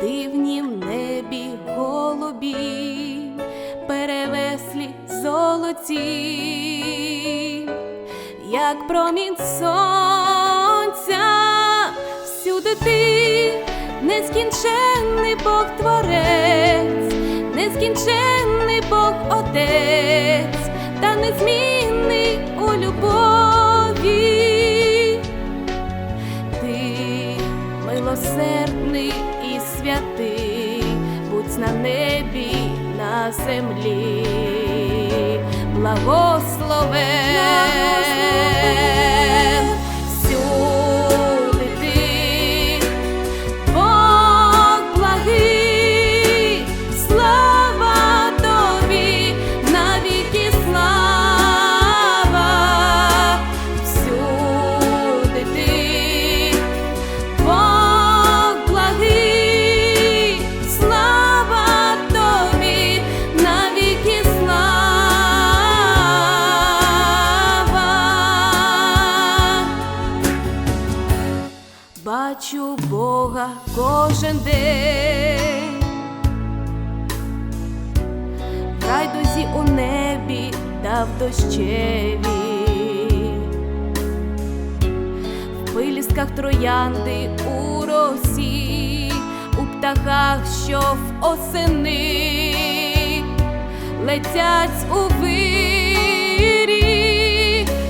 дивні в небі голубі, перевеслі золоті, як промінь сонця, всюди ти нескінченний Бог творець, нескінченний Бог отець, та незмінний у любові. Ти милосердний місяць на небі, на землі, благословен. летять у вирі,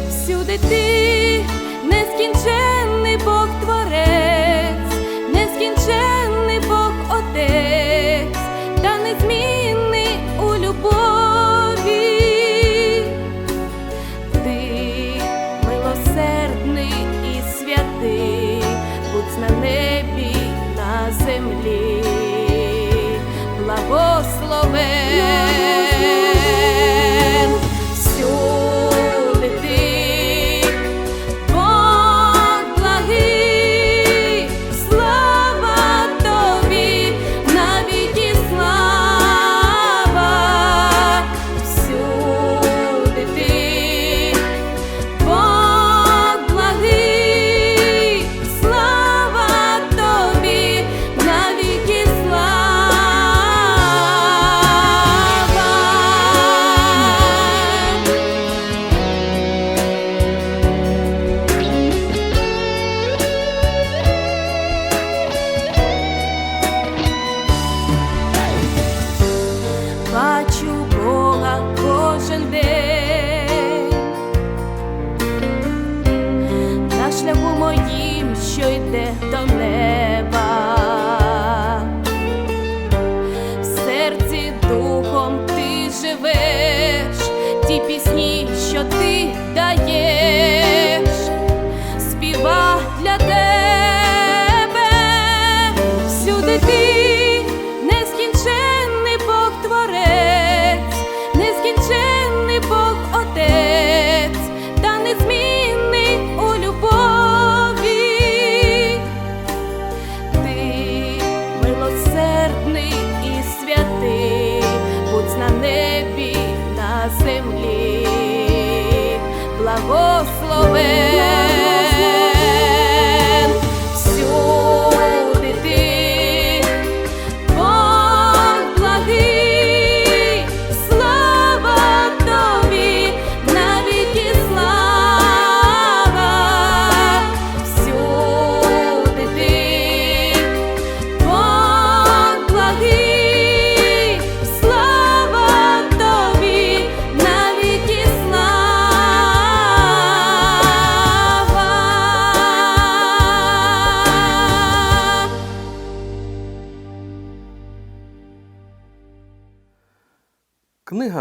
всюди ти нескінченний Бог.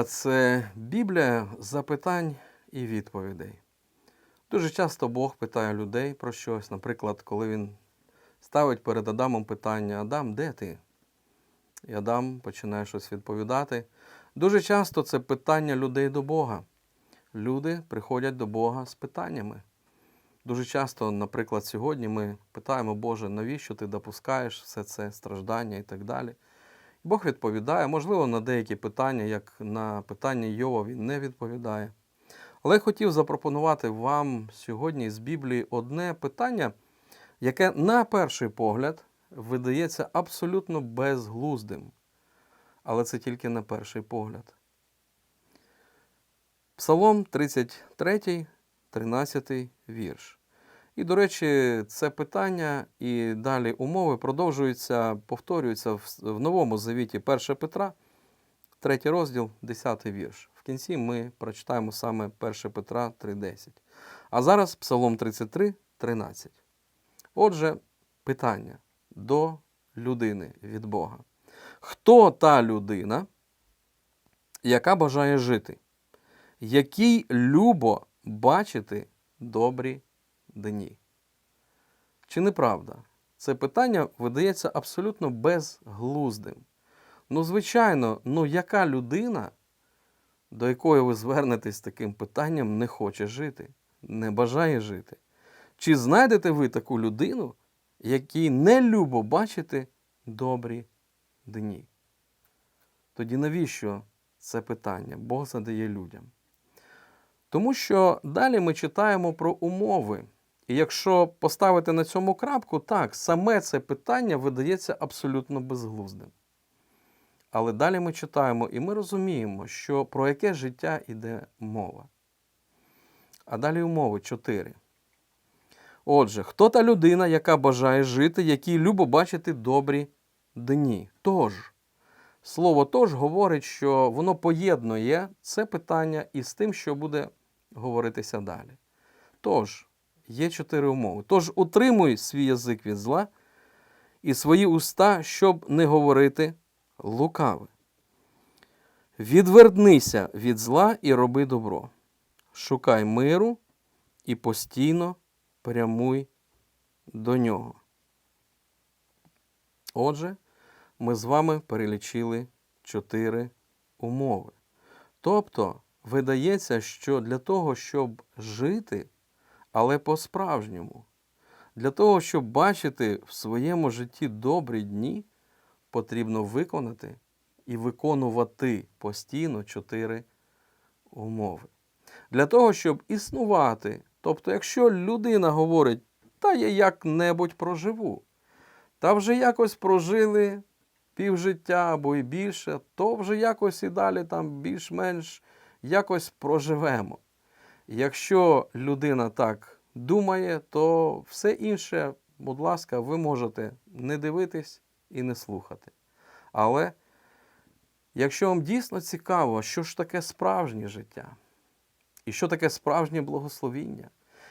Це Біблія запитань і відповідей. Дуже часто Бог питає людей про щось. Наприклад, коли він ставить перед Адамом питання: Адам, де ти? І Адам починає щось відповідати. Дуже часто це питання людей до Бога. Люди приходять до Бога з питаннями. Дуже часто, наприклад, сьогодні ми питаємо, Боже, навіщо ти допускаєш все це страждання і так далі. Бог відповідає, можливо, на деякі питання, як на питання Йова, він не відповідає. Але я хотів запропонувати вам сьогодні з Біблії одне питання, яке на перший погляд видається абсолютно безглуздим. Але це тільки на перший погляд. Псалом 33, 13 вірш. І, до речі, це питання і далі умови продовжуються, повторюються в, Новому Завіті 1 Петра, 3 розділ, 10 вірш. В кінці ми прочитаємо саме 1 Петра 3.10. А зараз Псалом 33, 13. Отже, питання до людини від Бога. Хто та людина, яка бажає жити, якій любо бачити добрі дні? Чи неправда? Це питання видається абсолютно безглуздим. Ну, звичайно, ну яка людина, до якої ви звернетесь з таким питанням, не хоче жити, не бажає жити? Чи знайдете ви таку людину, якій не любо бачити добрі дні? Тоді навіщо це питання Бог задає людям? Тому що далі ми читаємо про умови. І якщо поставити на цьому крапку, так, саме це питання видається абсолютно безглуздим. Але далі ми читаємо і ми розуміємо, що про яке життя йде мова. А далі умови 4. Отже, хто та людина, яка бажає жити, якій любо бачити добрі дні? Тож, слово тож говорить, що воно поєднує це питання із тим, що буде говоритися далі. Тож, є чотири умови. Тож утримуй свій язик від зла і свої уста, щоб не говорити лукаве. Відвернися від зла і роби добро. Шукай миру і постійно прямуй до нього. Отже, ми з вами перелічили чотири умови. Тобто, видається, що для того, щоб жити, але по-справжньому, для того, щоб бачити в своєму житті добрі дні, потрібно виконати і виконувати постійно чотири умови. Для того, щоб існувати, тобто, якщо людина говорить, та я як-небудь проживу, та вже якось прожили півжиття або і більше, то вже якось і далі там більш-менш якось проживемо. Якщо людина так думає, то все інше, будь ласка, ви можете не дивитись і не слухати. Але якщо вам дійсно цікаво, що ж таке справжнє життя, і що таке справжнє благословіння,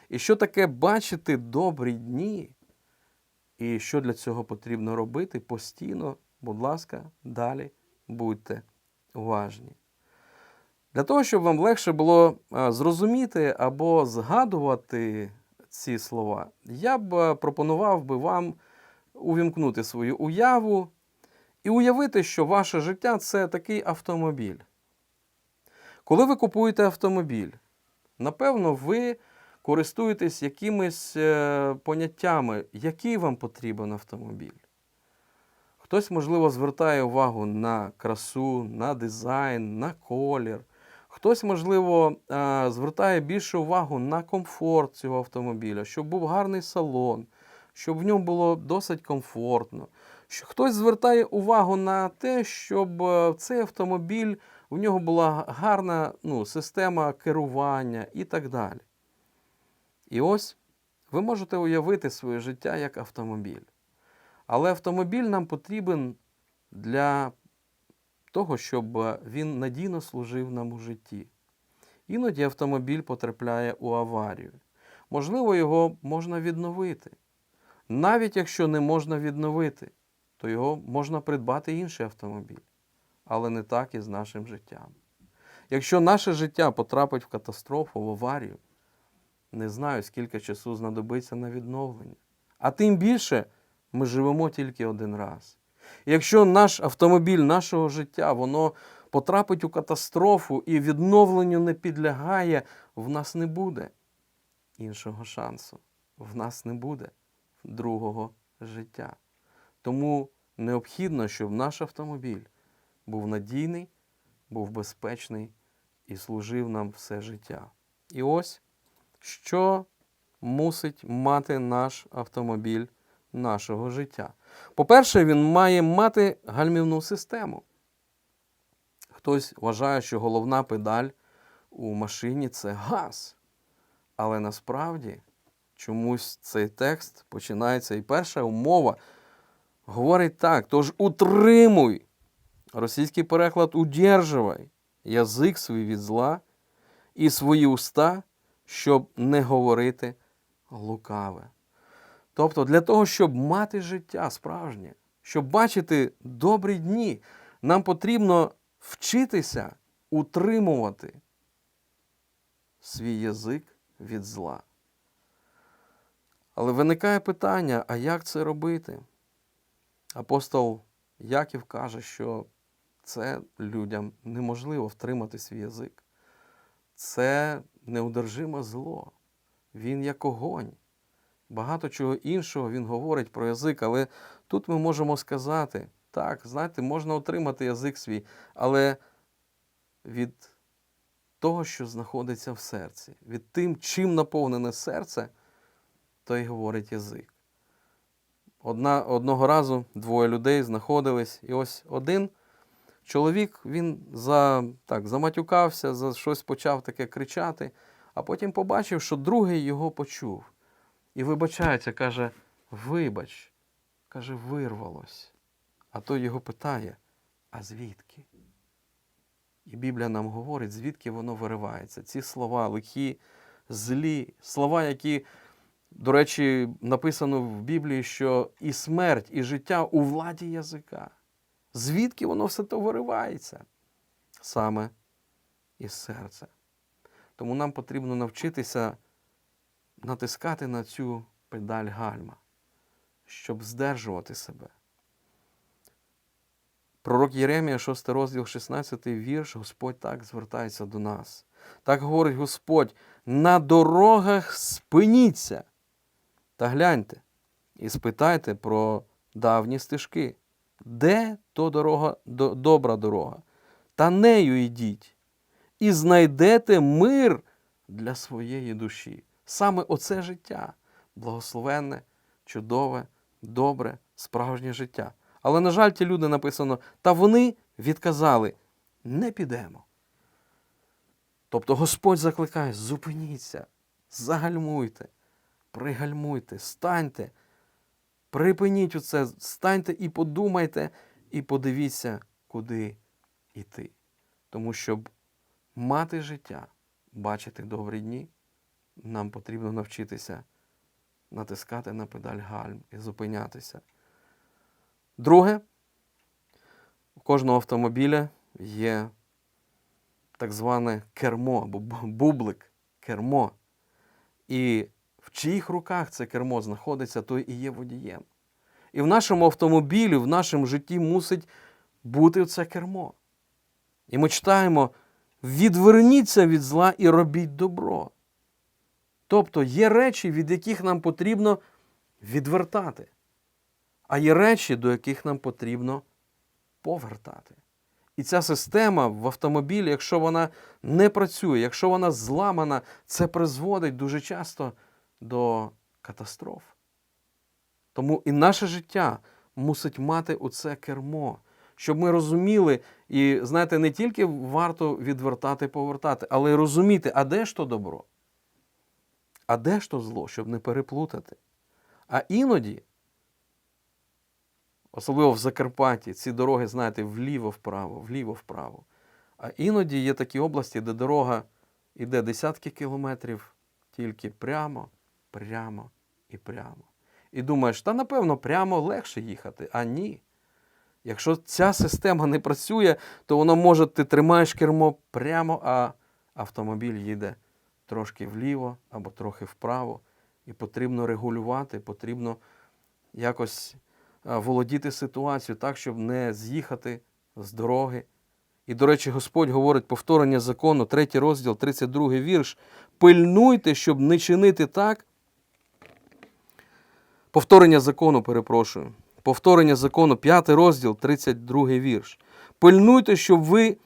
і що таке бачити добрі дні, і що для цього потрібно робити постійно, будь ласка, далі будьте уважні. Для того, щоб вам легше було зрозуміти або згадувати ці слова, я б пропонував би вам увімкнути свою уяву і уявити, що ваше життя це такий автомобіль. Коли ви купуєте автомобіль, напевно, ви користуєтесь якимись е, поняттями, який вам потрібен автомобіль. Хтось, можливо, звертає увагу на красу, на дизайн, на колір. Хтось, можливо, е, звертає більше увагу на комфорт цього автомобіля, щоб був гарний салон, щоб в ньому було досить комфортно. Хтось звертає увагу на те, щоб е, цей автомобіль в нього була гарна ну, система керування і так далі. І ось ви можете уявити своє життя як автомобіль. Але автомобіль нам потрібен для того, щоб він надійно служив нам у житті. Іноді автомобіль потрапляє у аварію. Можливо, його можна відновити. Навіть якщо не можна відновити, то його можна придбати інший автомобіль. Але не так і з нашим життям. Якщо наше життя потрапить в катастрофу, в аварію, не знаю, скільки часу знадобиться на відновлення. А тим більше ми живемо тільки один раз. Якщо наш автомобіль нашого життя, воно потрапить у катастрофу і відновленню не підлягає, в нас не буде іншого шансу. В нас не буде другого життя. Тому необхідно, щоб наш автомобіль був надійний, був безпечний і служив нам все життя. І ось що мусить мати наш автомобіль нашого життя. По-перше, він має мати гальмівну систему. Хтось вважає, що головна педаль у машині це газ. Але насправді чомусь цей текст починається, і перша умова говорить так: тож утримуй. Російський переклад удерживай язик свій від зла і свої уста, щоб не говорити лукаве. Тобто, для того, щоб мати життя справжнє, щоб бачити добрі дні, нам потрібно вчитися утримувати свій язик від зла. Але виникає питання: а як це робити? Апостол Яків каже, що це людям неможливо втримати свій язик. Це неудержиме зло. Він як огонь. Багато чого іншого він говорить про язик, але тут ми можемо сказати, так, знаєте, можна отримати язик свій, але від того, що знаходиться в серці, від тим, чим наповнене серце, то й говорить язик. Одна, одного разу двоє людей знаходились, і ось один чоловік він за, так, заматюкався, за щось почав таке кричати, а потім побачив, що другий його почув. І вибачається, каже: Вибач, каже, вирвалось. А той його питає: а звідки? І Біблія нам говорить, звідки воно виривається. Ці слова лихі, злі, слова, які, до речі, написано в Біблії, що і смерть, і життя у владі язика. Звідки воно все то виривається? Саме із серця. Тому нам потрібно навчитися натискати на цю педаль гальма, щоб здержувати себе. Пророк Єремія, 6 розділ, 16 вірш, Господь так звертається до нас. Так говорить Господь: на дорогах спиніться та гляньте і спитайте про давні стежки. Де то дорога, до- добра дорога? Та нею йдіть, і знайдете мир для своєї душі. Саме оце життя благословенне, чудове, добре, справжнє життя. Але, на жаль, ті люди написано, та вони відказали, не підемо. Тобто Господь закликає, зупиніться, загальмуйте, пригальмуйте, станьте, припиніть оце, станьте і подумайте, і подивіться, куди йти. Тому щоб мати життя, бачити добрі дні, нам потрібно навчитися натискати на педаль гальм і зупинятися. Друге, у кожного автомобіля є так зване кермо або бублик, кермо. І в чиїх руках це кермо знаходиться, той і є водієм. І в нашому автомобілі, в нашому житті мусить бути це кермо. І ми читаємо: відверніться від зла і робіть добро. Тобто є речі, від яких нам потрібно відвертати, а є речі, до яких нам потрібно повертати. І ця система в автомобілі, якщо вона не працює, якщо вона зламана, це призводить дуже часто до катастроф. Тому і наше життя мусить мати оце кермо, щоб ми розуміли, і знаєте, не тільки варто відвертати, повертати, але й розуміти, а де ж то добро, а де ж то зло, щоб не переплутати. А іноді, особливо в Закарпатті, ці дороги, знаєте, вліво-вправо, вліво-вправо. А іноді є такі області, де дорога йде десятки кілометрів тільки прямо, прямо і прямо. І думаєш, та напевно прямо легше їхати, а ні. Якщо ця система не працює, то воно може ти тримаєш кермо прямо, а автомобіль їде трошки вліво або трохи вправо. І потрібно регулювати, потрібно якось володіти ситуацією так, щоб не з'їхати з дороги. І, до речі, Господь говорить повторення закону, 3 розділ, 32 вірш. Пильнуйте, щоб не чинити так. Повторення закону, перепрошую. Повторення закону, 5 розділ, 32 вірш. Пильнуйте, щоб ви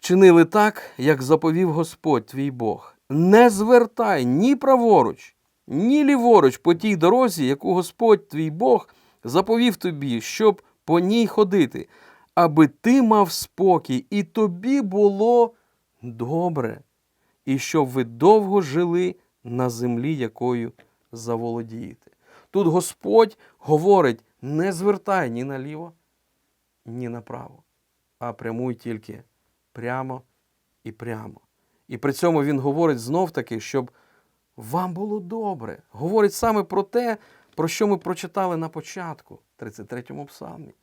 чинили так, як заповів Господь твій Бог. Не звертай ні праворуч, ні ліворуч по тій дорозі, яку Господь твій Бог заповів тобі, щоб по ній ходити, аби ти мав спокій, і тобі було добре, і щоб ви довго жили на землі, якою заволодієте. Тут Господь говорить: не звертай ні наліво, ні направо, а прямуй тільки прямо і прямо. І при цьому він говорить знов таки, щоб вам було добре. Говорить саме про те, про що ми прочитали на початку, 33-му псалмі.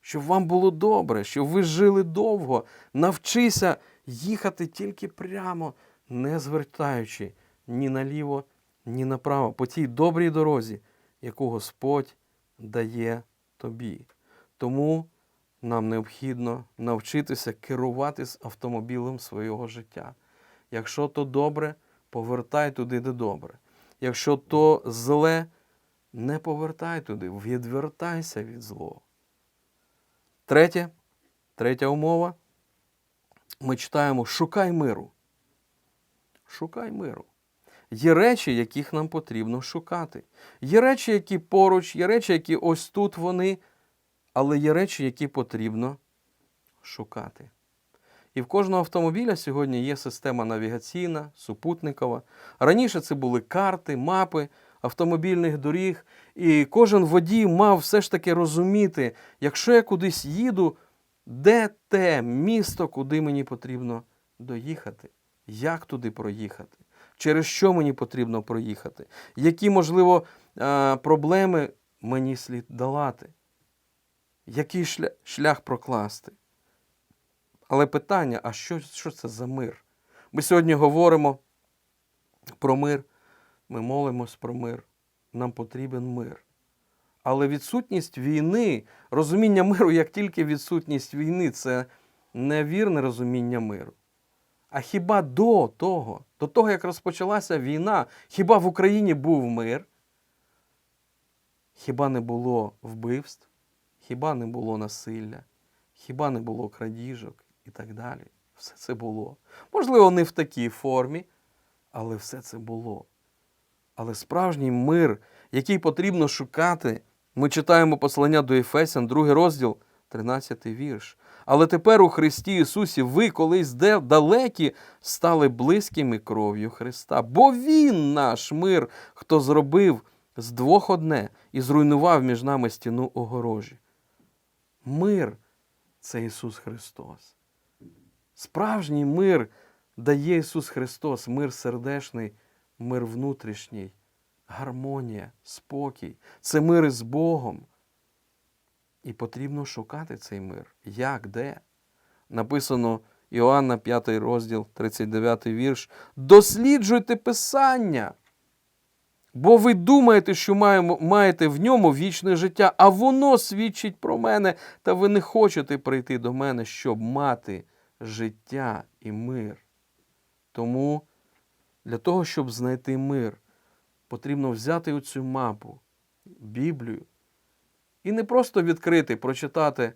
Щоб вам було добре, щоб ви жили довго. Навчися їхати тільки прямо, не звертаючи ні наліво, ні направо, по тій добрій дорозі, яку Господь дає тобі. Тому нам необхідно навчитися керувати автомобілем свого життя. Якщо то добре, повертай туди, де добре. Якщо то зле, не повертай туди, відвертайся від злого. Третє, третя умова. Ми читаємо шукай миру. Шукай миру. Є речі, яких нам потрібно шукати. Є речі, які поруч, є речі, які ось тут вони, але є речі, які потрібно шукати. І в кожного автомобіля сьогодні є система навігаційна, супутникова. Раніше це були карти, мапи автомобільних доріг, і кожен водій мав все ж таки розуміти, якщо я кудись їду, де те місто, куди мені потрібно доїхати, як туди проїхати, через що мені потрібно проїхати, які, можливо, е, проблеми мені слід долати, який шлях, прокласти. Але питання: а що, що це за мир? Ми сьогодні говоримо про мир, ми молимось про мир. Нам потрібен мир. Але відсутність війни, розуміння миру як тільки відсутність війни це невірне розуміння миру. А хіба до того, до того, як розпочалася війна, хіба в Україні був мир? Хіба не було вбивств? Хіба не було насилля? Хіба не було крадіжок і так далі? Все це було. Можливо, не в такій формі, але все це було. Але справжній мир, який потрібно шукати, ми читаємо послання до Ефесян, другий розділ, 13 вірш. Але тепер у Христі Ісусі ви колись де далекі стали близькими кров'ю Христа. Бо Він наш мир, хто зробив з двох одне і зруйнував між нами стіну огорожі. Мир це Ісус Христос. Справжній мир дає Ісус Христос, мир сердешний, мир внутрішній, гармонія, спокій. Це мир із Богом. І потрібно шукати цей мир. Як, де? Написано Іоанна, 5 розділ, 39 вірш. Досліджуйте Писання. Бо ви думаєте, що маємо, маєте в ньому вічне життя, а воно свідчить про мене, та ви не хочете прийти до мене, щоб мати життя і мир. Тому для того, щоб знайти мир, потрібно взяти оцю мапу, Біблію, і не просто відкрити, прочитати.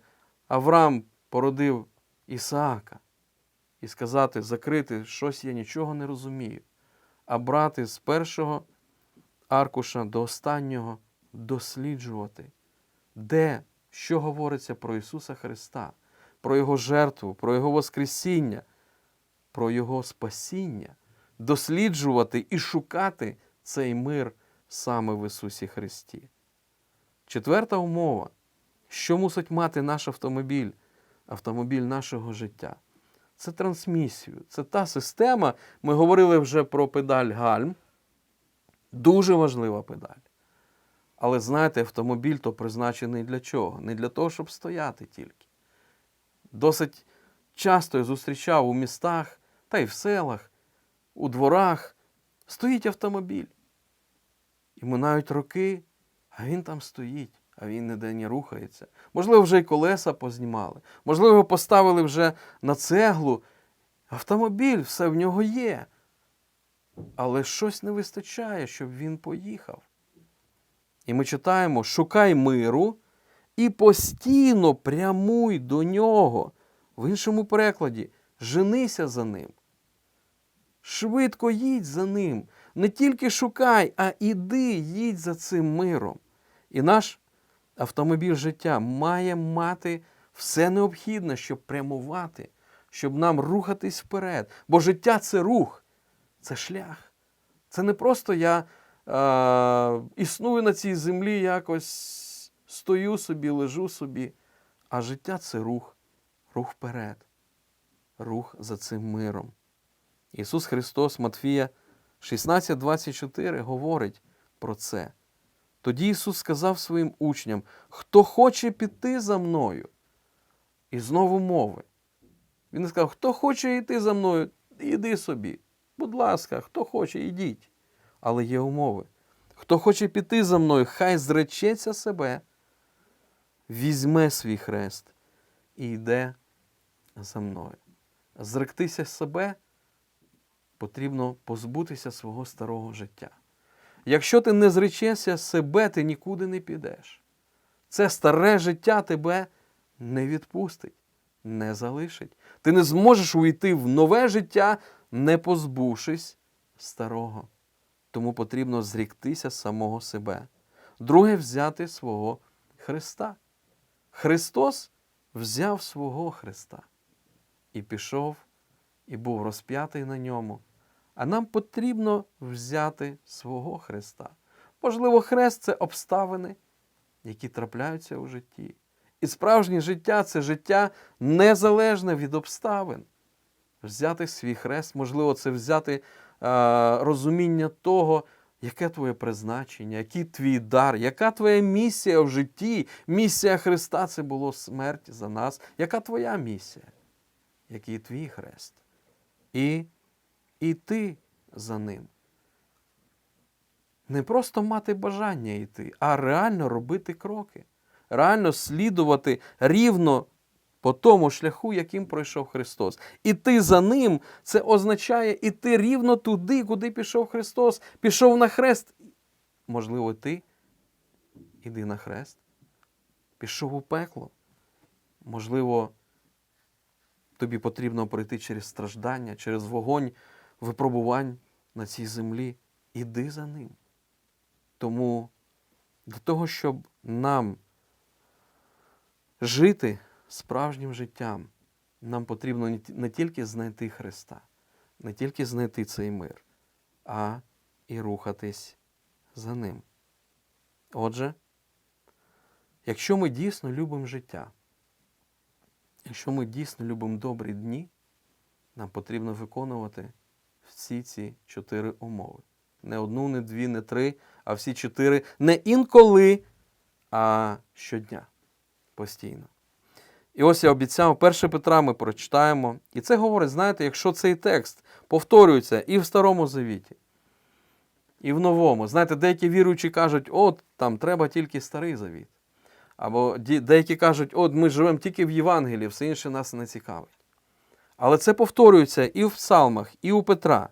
Авраам породив Ісаака і сказати, закрити щось я нічого не розумію, а брати з першого аркуша до останнього досліджувати, де що говориться про Ісуса Христа, про Його жертву, про Його Воскресіння, про Його спасіння, досліджувати і шукати цей мир саме в Ісусі Христі. Четверта умова, що мусить мати наш автомобіль, автомобіль нашого життя. Це трансмісію. Це та система. Ми говорили вже про педаль гальм. Дуже важлива педаль. Але знаєте, автомобіль то призначений для чого? Не для того, щоб стояти тільки. Досить часто я зустрічав у містах та й в селах, у дворах стоїть автомобіль. І минають роки, а він там стоїть, а він ніде не рухається. Можливо, вже й колеса познімали, можливо, його поставили вже на цеглу. Автомобіль, все в нього є. Але щось не вистачає, щоб він поїхав. І ми читаємо: шукай миру і постійно прямуй до нього. В іншому перекладі женися за ним. Швидко їдь за ним. Не тільки шукай, а іди, їдь за цим миром. І наш автомобіль життя має мати все необхідне, щоб прямувати, щоб нам рухатись вперед. Бо життя це рух, це шлях. Це не просто я е, існую на цій землі, якось стою собі, лежу собі. А життя це рух, рух вперед, рух за цим миром. Ісус Христос, Матфія 16:24 говорить про це. Тоді Ісус сказав своїм учням: хто хоче піти за мною, і знову мови. Він сказав: хто хоче йти за мною, іди собі. Будь ласка, хто хоче, ідіть. Але є умови. Хто хоче піти за мною, хай зречеться себе, візьме свій хрест і йде за мною. Зректися себе потрібно позбутися свого старого життя. Якщо ти не зречешся себе, ти нікуди не підеш. Це старе життя тебе не відпустить, не залишить. Ти не зможеш увійти в нове життя, не позбувшись старого. Тому потрібно зріктися самого себе. Друге взяти свого Христа. Христос взяв свого Христа і пішов, і був розп'ятий на ньому. А нам потрібно взяти свого Христа. Можливо, хрест це обставини, які трапляються у житті. І справжнє життя це життя незалежне від обставин. Взяти свій хрест, можливо, це взяти е, розуміння того, яке твоє призначення, який твій дар, яка твоя місія в житті. Місія Христа це було смерть за нас. Яка твоя місія? Який твій хрест? І іти за ним. Не просто мати бажання йти, а реально робити кроки, реально слідувати рівно по тому шляху, яким пройшов Христос. Іти за ним це означає іти рівно туди, куди пішов Христос. Пішов на хрест. Можливо, ти іди на хрест. Пішов у пекло. Можливо, тобі потрібно пройти через страждання, через вогонь випробувань на цій землі. Іди за ним. Тому для того, щоб нам жити справжнім життям, нам потрібно не тільки знайти Христа, не тільки знайти цей мир, а і рухатись за ним. Отже, якщо ми дійсно любимо життя, якщо ми дійсно любимо добрі дні, нам потрібно виконувати всі ці чотири умови. Не одну, не дві, не три, а всі чотири не інколи, а щодня постійно. І ось я обіцяв, 1 Петра ми прочитаємо. І це говорить, знаєте, якщо цей текст повторюється і в Старому Завіті, і в Новому. Знаєте, деякі віруючі кажуть, от там треба тільки старий завіт. Або деякі кажуть, от ми живемо тільки в Євангелії, все інше нас не цікавить. Але це повторюється і в псалмах, і у Петра.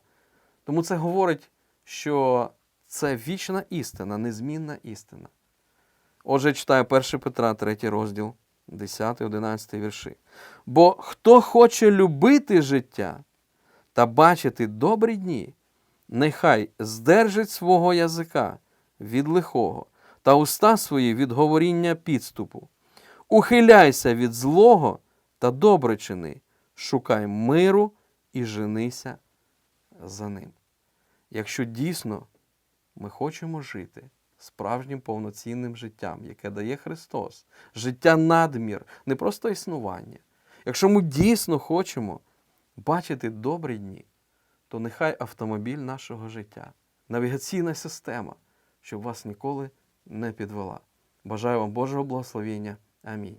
Тому це говорить, що це вічна істина, незмінна істина. Отже, читаю 1 Петра, 3 розділ, 10, 11 вірші. Бо хто хоче любити життя та бачити добрі дні, нехай здержить свого язика від лихого та уста свої від говоріння підступу. Ухиляйся від злого та добре чини, шукай миру і женися за ним. Якщо дійсно ми хочемо жити справжнім повноцінним життям, яке дає Христос, життя надмір, не просто існування. Якщо ми дійсно хочемо бачити добрі дні, то нехай автомобіль нашого життя, навігаційна система, щоб вас ніколи не підвела. Бажаю вам Божого благословення. Амінь.